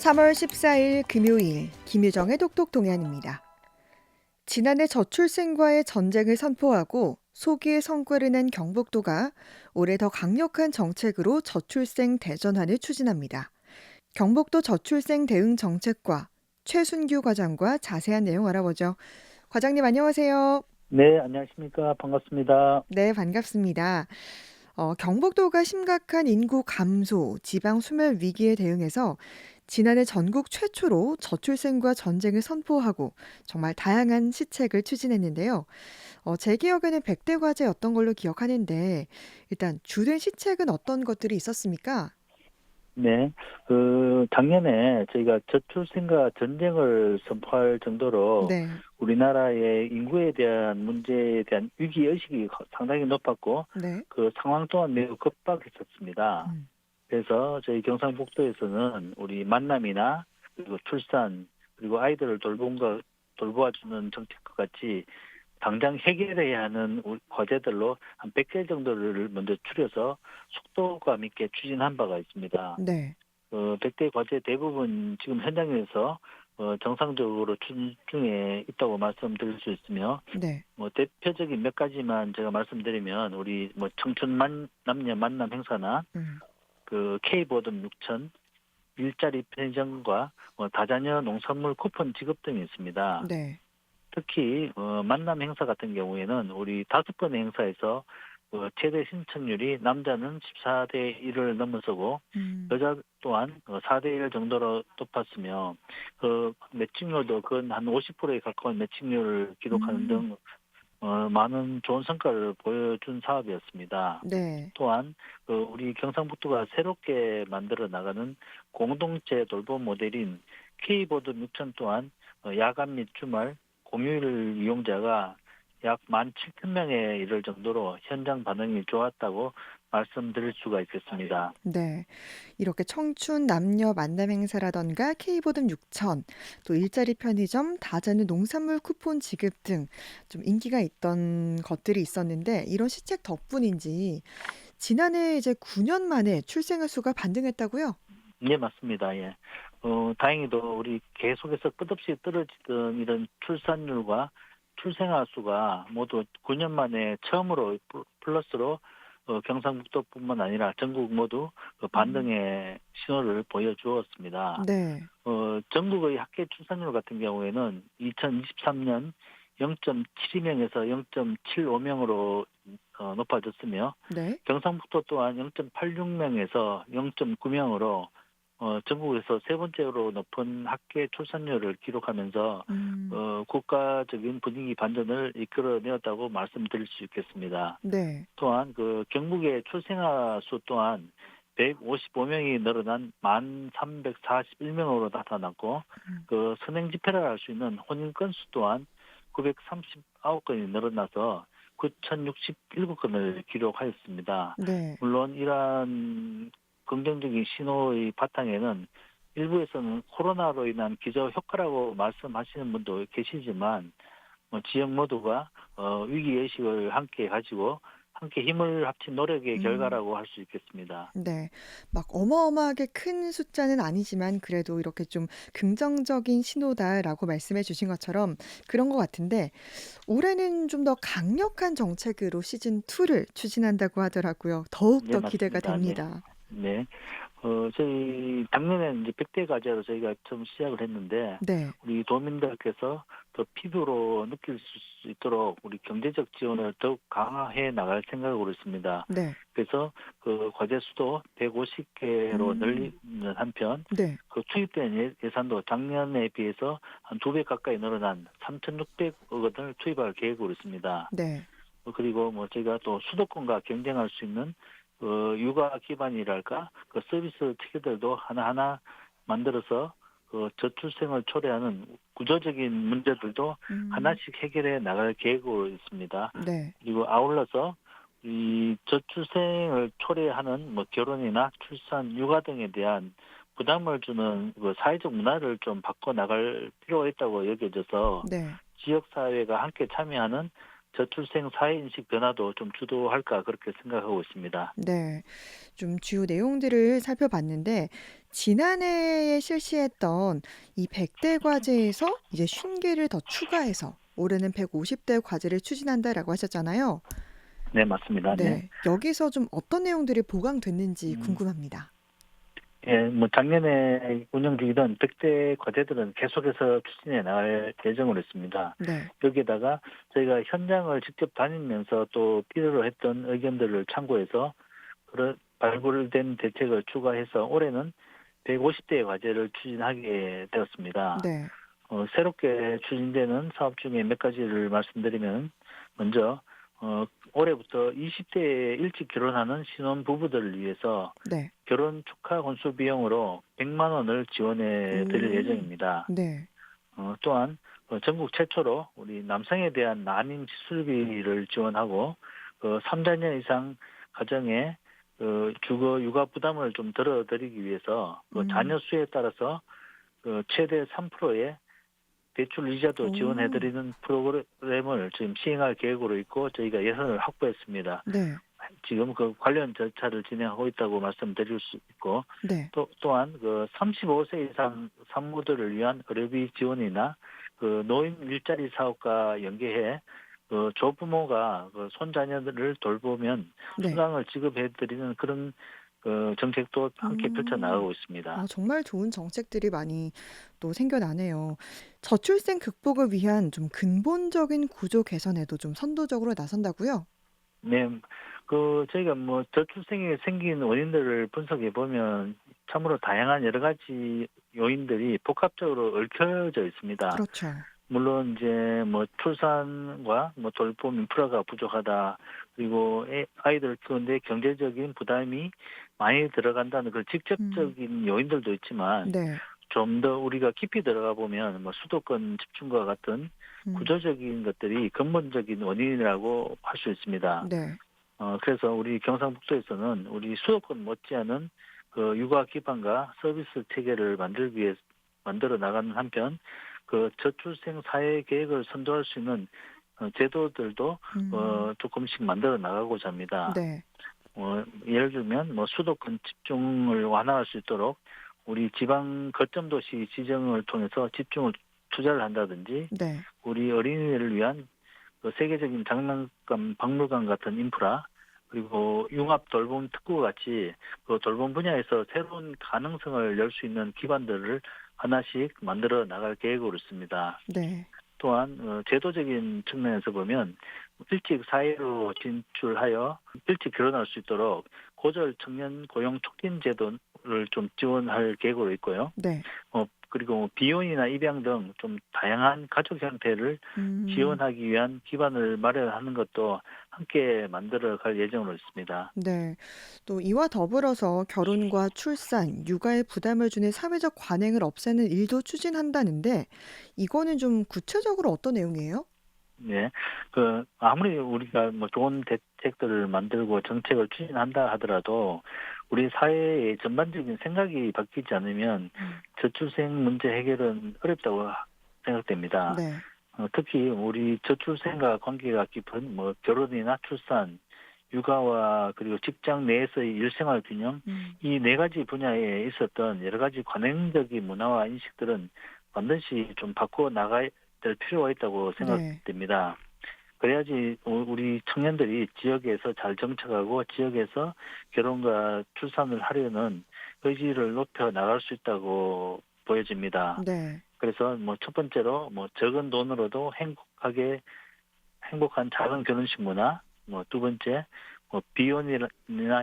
3월 14일 금요일 김유정의 똑똑 동안입니다. 지난해 저출생과의 전쟁을 선포하고 소기의 성과를 낸 경북도가 올해 더 강력한 정책으로 저출생 대전환을 추진합니다. 경북도 저출생 대응 정책과 최순규 과장과 자세한 내용 알아보죠. 과장님 안녕하세요. 네, 안녕하십니까. 반갑습니다. 네, 반갑습니다. 어, 경북도가 심각한 인구 감소, 지방 소멸 위기에 대응해서 지난해 전국 최초로 저출생과 전쟁을 선포하고 정말 다양한 시책을 추진했는데요. 어, 제 기억에는 100대 과제였던 걸로 기억하는데 일단 주된 시책은 어떤 것들이 있었습니까? 네, 그 작년에 저희가 저출생과 전쟁을 선포할 정도로 네. 우리나라의 인구에 대한 문제에 대한 위기 의식이 상당히 높았고 네. 그 상황 또한 매우 급박했었습니다. 음. 그래서 저희 경상북도에서는 우리 만남이나 그리고 출산 그리고 아이들을 돌봄과 돌보아주는 정책과 같이 당장 해결해야 하는 과제들로 한 100개 정도를 먼저 추려서 속도감 있게 추진한 바가 있습니다. 네. 어, 100대 과제 대부분 지금 현장에서 어, 정상적으로 추진 중에 있다고 말씀드릴 수 있으며 네. 뭐 대표적인 몇 가지만 제가 말씀드리면 우리 뭐 청춘 만, 남녀 만남 행사나 음. 그 K보듬 6천 일자리 편의점과 뭐 다자녀 농산물 쿠폰 지급 등이 있습니다. 네. 특히 어, 만남 행사 같은 경우에는 우리 다섯 번 행사에서 어, 최대 신청률이 남자는 14대 1을 넘어서고 음. 여자 또한 어, 4대 1 정도로 높았으며 그 매칭률도 근 한 50%에 가까운 매칭률을 기록하는 음. 등 어, 많은 좋은 성과를 보여준 사업이었습니다. 네. 또한 그 우리 경상북도가 새롭게 만들어 나가는 공동체 돌봄 모델인 K보드 6천 또한 어, 야간 및 주말 공휴일 이용자가 약 17,000명에 이를 정도로 현장 반응이 좋았다고 말씀드릴 수가 있겠습니다. 네. 이렇게 청춘 남녀 만남 행사라던가 K보듬 6천, 또 일자리 편의점, 다자는 농산물 쿠폰 지급 등 좀 인기가 있던 것들이 있었는데 이런 시책 덕분인지 지난해 이제 9년 만에 출생아 수가 반등했다고요? 네, 맞습니다. 예. 어, 다행히도 우리 계속해서 끝없이 떨어지던 이런 출산율과 출생아 수가 모두 9년 만에 처음으로 플- 플러스로 어, 경상북도뿐만 아니라 전국 모두 그 반등의 신호를 보여주었습니다. 네. 어, 전국의 학계 출산율 같은 경우에는 2023년 0.72명에서 0.75명으로 어, 높아졌으며 네. 경상북도 또한 0.86명에서 0.9명으로 어, 전국에서 세 번째로 높은 학계 출산율을 기록하면서 음. 어, 국가적인 분위기 반전을 이끌어내었다고 말씀드릴 수 있겠습니다. 네. 또한 그 경북의 출생아 수 또한 155명이 늘어난 1,341명으로 나타났고 음. 그 선행 집회를 할 수 있는 혼인 건수 또한 939건이 늘어나서 9,067건을 기록하였습니다. 네. 물론 이러한 긍정적인 신호의 바탕에는 일부에서는 코로나로 인한 기저 효과라고 말씀하시는 분도 계시지만 뭐 지역 모두가 어, 위기 의식을 함께 가지고 함께 힘을 합친 노력의 음. 결과라고 할 수 있겠습니다. 네. 막 어마어마하게 큰 숫자는 아니지만 그래도 이렇게 좀 긍정적인 신호다라고 말씀해 주신 것처럼 그런 것 같은데 올해는 좀 더 강력한 정책으로 시즌 2를 추진한다고 하더라고요. 더욱 네, 더 기대가. 됩니다. 네. 어, 저희 작년에 이제 100대 과제로 저희가 처음 시작을 했는데 네. 우리 도민들께서 더 피부로 느낄 수 있도록 우리 경제적 지원을 더욱 강화해 나갈 생각으로 있습니다. 네. 그래서 그 과제 수도 150개로 음. 늘리는 한편 네. 그 투입된 예- 예산도 작년에 비해서 한 두 배 가까이 늘어난 3,600억 원을 투입할 계획으로 있습니다. 네. 어, 그리고 뭐 저희가 또 수도권과 경쟁할 수 있는 그 육아 기반이랄까 그 서비스 체계들도 하나하나 만들어서 그 저출생을 초래하는 구조적인 문제들도 음. 하나씩 해결해 나갈 계획으로 있습니다. 네. 그리고 아울러서 이 저출생을 초래하는 뭐 결혼이나 출산, 육아 등에 대한 부담을 주는 그 사회적 문화를 좀 바꿔 나갈 필요가 있다고 여겨져서 네. 지역 사회가 함께 참여하는 저출생 사회 인식 변화도 좀 주도할까 그렇게 생각하고 있습니다. 네. 좀 주요 내용들을 살펴봤는데 지난해에 실시했던 이 100대 과제에서 이제 50개를 더 추가해서 올해는 150대 과제를 추진한다라고 하셨잖아요. 네, 맞습니다. 네. 네. 여기서 좀 어떤 내용들이 보강됐는지 음. 궁금합니다. 예, 뭐 작년에 운영 중이던 100대 과제들은 계속해서 추진해 나갈 예정으로 있습니다. 네. 여기에다가 저희가 현장을 직접 다니면서 또 필요로 했던 의견들을 참고해서 그런 발굴된 대책을 추가해서 올해는 150대 과제를 추진하게 되었습니다. 네. 어, 새롭게 추진되는 사업 중에 몇 가지를 말씀드리면 먼저 어, 올해부터 20대에 일찍 결혼하는 신혼 부부들을 위해서 네. 결혼 축하 건수 비용으로 100만 원을 지원해 드릴 음. 예정입니다. 네. 어, 또한 어, 전국 최초로 우리 남성에 대한 난임 시술비를 지원하고 그 3자녀 이상 가정에 그 주거 육아 부담을 좀 덜어드리기 위해서 그 음. 자녀 수에 따라서 그 최대 3%의 대출 이자도 오. 지원해드리는 프로그램을 지금 시행할 계획으로 있고 저희가 예산을 확보했습니다. 네. 지금 그 관련 절차를 진행하고 있다고 말씀드릴 수 있고 네. 또 또한 그 35세 이상 산모들을 위한 의료비 지원이나 그 노인 일자리 사업과 연계해 그 조부모가 그 손자녀들을 돌보면 네. 수당을 지급해 드리는 그런 그 정책도 함께 음. 펼쳐 나가고 있습니다. 아, 정말 좋은 정책들이 많이 또 생겨나네요. 저출생 극복을 위한 좀 근본적인 구조 개선에도 좀 선도적으로 나선다고요? 네, 그 저희가 뭐 저출생이 생긴 원인들을 분석해 보면 참으로 다양한 여러 가지 요인들이 복합적으로 얽혀져 있습니다. 그렇죠. 물론 이제 뭐 출산과 뭐 돌봄 인프라가 부족하다 그리고 애- 아이들 키우는데 경제적인 부담이 많이 들어간다는 그 직접적인 요인들도 있지만 네. 좀 더 우리가 깊이 들어가 보면 뭐 수도권 집중과 같은 음. 구조적인 것들이 근본적인 원인이라고 할 수 있습니다. 네. 어, 그래서 우리 경상북도에서는 우리 수도권 못지않은 그 육아 기반과 서비스 체계를 만들기 위해 만들어 나가는 한편 그 저출생 사회 계획을 선도할 수 있는 어, 제도들도 음. 어, 조금씩 만들어 나가고자 합니다. 네. 어, 예를 들면 뭐 수도권 집중을 완화할 수 있도록 우리 지방 거점 도시 지정을 통해서 집중을 투자를 한다든지 네. 우리 어린이들을 위한 그 세계적인 장난감 박물관 같은 인프라 그리고 융합 돌봄 특구 같이 그 돌봄 분야에서 새로운 가능성을 열 수 있는 기반들을 하나씩 만들어 나갈 계획으로 있습니다. 네. 또한 어, 제도적인 측면에서 보면 일찍 사회로 진출하여 일찍 결혼할 수 있도록 고졸 청년 고용 촉진 제도를 좀 지원할 계획으로 있고요. 네. 어, 그리고 비혼이나 입양 등 좀 다양한 가족 형태를 음. 지원하기 위한 기반을 마련하는 것도 함께 만들어 갈 예정으로 있습니다. 네. 또 이와 더불어서 결혼과 출산, 육아에 부담을 주는 사회적 관행을 없애는 일도 추진한다는데 이거는 좀 구체적으로 어떤 내용이에요? 네. 그, 아무리 우리가 뭐 좋은 대책들을 만들고 정책을 추진한다 하더라도 우리 사회의 전반적인 생각이 바뀌지 않으면 저출생 문제 해결은 어렵다고 생각됩니다. 네. 어, 특히 우리 저출생과 관계가 깊은 뭐 결혼이나 출산, 육아와 그리고 직장 내에서의 일생활 균형 음. 이네 가지 분야에 있었던 여러 가지 관행적인 문화와 인식들은 반드시 좀 바꿔 나가야 될 필요가 있다고 생각됩니다. 그래야지 우- 우리 청년들이 지역에서 잘 정착하고 지역에서 결혼과 출산을 하려는 의지를 높여 나갈 수 있다고 보여집니다. 네. 그래서 뭐 첫 번째로 뭐 적은 돈으로도 행복하게 행복한 작은 결혼식 문화, 뭐 두 번째 뭐 비혼이나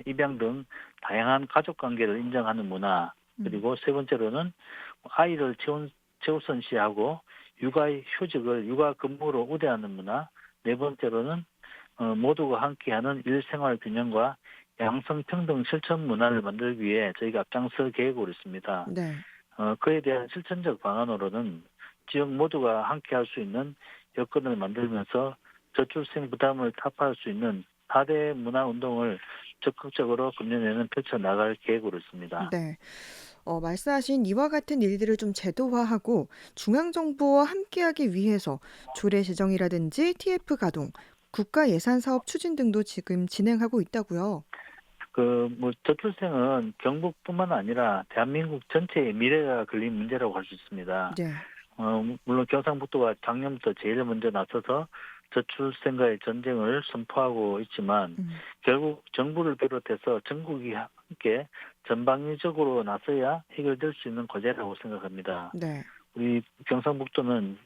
입양 등 다양한 가족 관계를 인정하는 문화, 음. 그리고 세 번째로는 아이를 최우, 최우선시하고 육아 휴직을 육아 근무로 우대하는 문화, 네 번째로는 어, 모두가 함께하는 일생활 균형과 양성 평등 실천 문화를 만들기 위해 저희가 앞장설 계획으로 있습니다. 네. 어, 그에 대한 실천적 방안으로는 지역 모두가 함께 할 수 있는 여건을 만들면서 저출생 부담을 타파할 수 있는 4대 문화 운동을 적극적으로 금년에는 펼쳐 나갈 계획으로 있습니다. 네. 어, 말씀하신 이와 같은 일들을 좀 제도화하고 중앙정부와 함께하기 위해서 조례 제정이라든지 TF 가동, 국가 예산 사업 추진 등도 지금 진행하고 있다고요. 그 뭐 저출생은 경북뿐만 아니라 대한민국 전체의 미래가 걸린 문제라고 할 수 있습니다. 네. 어, 물론 경상북도가 작년부터 제일 먼저 나서서 저출생과의 전쟁을 선포하고 있지만 음, 결국 정부를 비롯해서 전국이 함께 전방위적으로 나서야 해결될 수 있는 과제라고 생각합니다. 네. 우리 경상북도는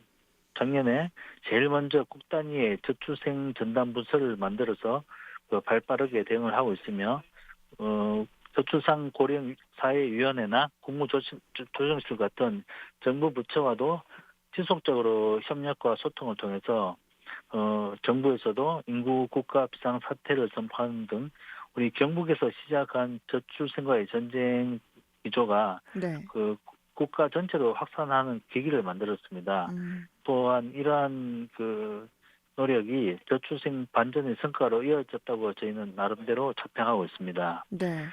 작년에 제일 먼저 국 단위의 저출생 전담 부서를 만들어서 그 발빠르게 대응을 하고 있으며 어, 저출산 고령 사회위원회나 국무조정실 같은 정부 부처와도 지속적으로 협력과 소통을 통해서 어, 정부에서도 인구 국가 비상 사태를 선포하는 등 우리 경북에서 시작한 저출생과의 전쟁 기조가 네. 그 국가 전체로 확산하는 계기를 만들었습니다. 음, 또한 이러한 그 노력이 저출생 반전의 성과로 이어졌다고 저희는 나름대로 자평하고 있습니다. 네.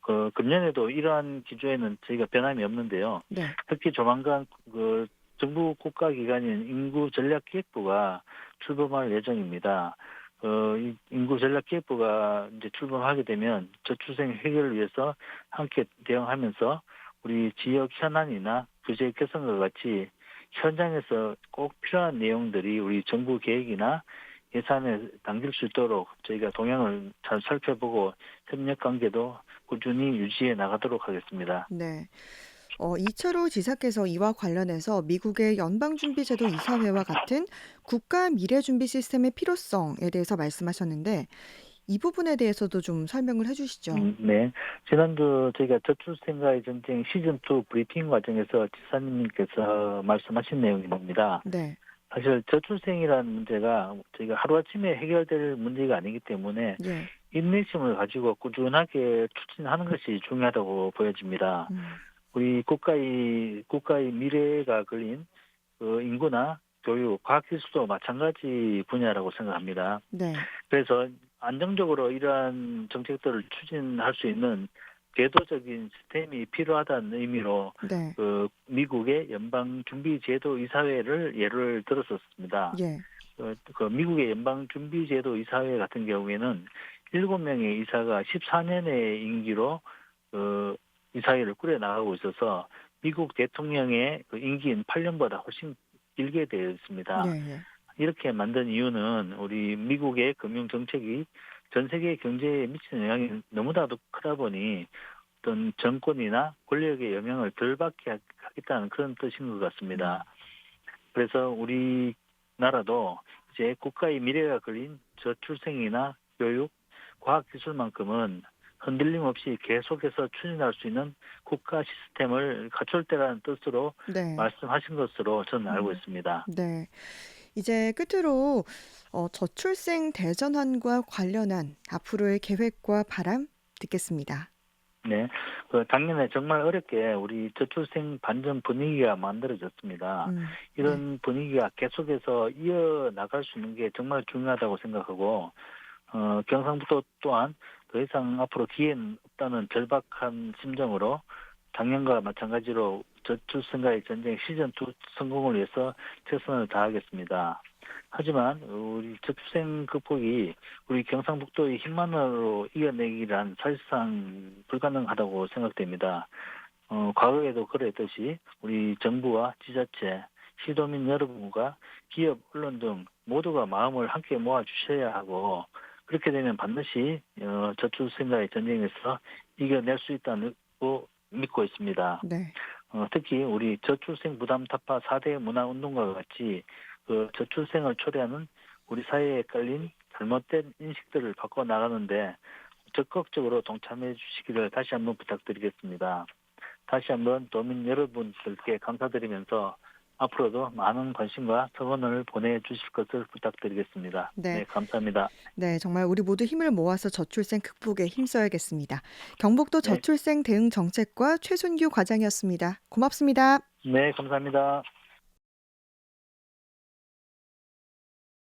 그 금년에도 이러한 기조에는 저희가 변함이 없는데요. 네. 특히 조만간 그 정부 국가기관인 인구전략기획부가 출범할 예정입니다. 어, 이 인구 전략 기획부가 이제 출범하게 되면 저출생 해결을 위해서 함께 대응하면서 우리 지역 현안이나 규제 개선과 같이 현장에서 꼭 필요한 내용들이 우리 정부 계획이나 예산에 담길 수 있도록 저희가 동향을 잘 살펴보고 협력 관계도 꾸준히 유지해 나가도록 하겠습니다. 네. 어, 이철호 지사께서 이와 관련해서 미국의 연방준비제도 이사회와 같은 국가 미래준비 시스템의 필요성에 대해서 말씀하셨는데 이 부분에 대해서도 좀 설명을 해주시죠. 음, 네. 지난주 저희가 저출생과의 전쟁 시즌2 브리핑 과정에서 지사님께서 말씀하신 내용입니다. 네. 사실 저출생이라는 문제가 저희가 하루아침에 해결될 문제가 아니기 때문에 예. 인내심을 가지고 꾸준하게 추진하는 것이 중요하다고 보여집니다. 음, 우리 국가의 국가의 미래가 걸린 그 인구나 교육, 과학기술도 마찬가지 분야라고 생각합니다. 네. 그래서 안정적으로 이러한 정책들을 추진할 수 있는 제도적인 시스템이 필요하다는 의미로 네. 그 미국의 연방 준비 제도 이사회를 예를 들었었습니다. 예. 그, 그 미국의 연방 준비 제도 이사회 같은 경우에는 7명의 이사가 14년의 임기로 그 이사회를 꾸려 나가고 있어서 미국 대통령의 그 임기인 8년보다 훨씬 길게 되어 있습니다. 예. 예. 이렇게 만든 이유는 우리 미국의 금융 정책이 전 세계 경제에 미치는 영향이 너무나도 크다 보니 어떤 정권이나 권력의 영향을 덜 받게 하- 하겠다는 그런 뜻인 것 같습니다. 그래서 우리 나라도 이제 국가의 미래가 걸린 저출생이나 교육, 과학기술만큼은 흔들림 없이 계속해서 추진할 수 있는 국가 시스템을 갖출 때라는 뜻으로 네. 말씀하신 것으로 저는 알고 음. 있습니다. 네. 이제 끝으로 어, 저출생 대전환과 관련한 앞으로의 계획과 바람 듣겠습니다. 네, 그 작년에 정말 어렵게 우리 저출생 반전 분위기가 만들어졌습니다. 음, 이런 분위기가 계속해서 이어 나갈 수 있는 게 정말 중요하다고 생각하고, 어, 경상북도 또한 더 이상 앞으로 기회는 없다는 절박한 심정으로 작년과 마찬가지로 저출생과의 전쟁 시즌 2 성공을 위해서 최선을 다하겠습니다. 하지만 우리 저출생 극복이 우리 경상북도의 힘만으로 이겨내기란 사실상 불가능하다고 생각됩니다. 어, 과거에도 그랬듯이 우리 정부와 지자체, 시도민 여러분과 기업, 언론 등 모두가 마음을 함께 모아 주셔야 하고 그렇게 되면 반드시 어, 저출생과의 전쟁에서 이겨낼 수 있다고 믿고 있습니다. 네. 어, 특히 우리 저출생 부담 타파 4대 문화 운동과 같이 그 저출생을 초래하는 우리 사회에 깔린 잘못된 인식들을 바꿔 나가는데 적극적으로 동참해 주시기를 다시 한번 부탁드리겠습니다. 다시 한번 도민 여러분들께 감사드리면서 앞으로도 많은 관심과 성원을 보내주실 것을 부탁드리겠습니다. 네. 감사합니다. 네, 정말 우리 모두 힘을 모아서 저출생 극복에 힘써야겠습니다. 경북도 네. 저출생 대응 정책과 최순규 과장이었습니다. 고맙습니다. 네, 감사합니다.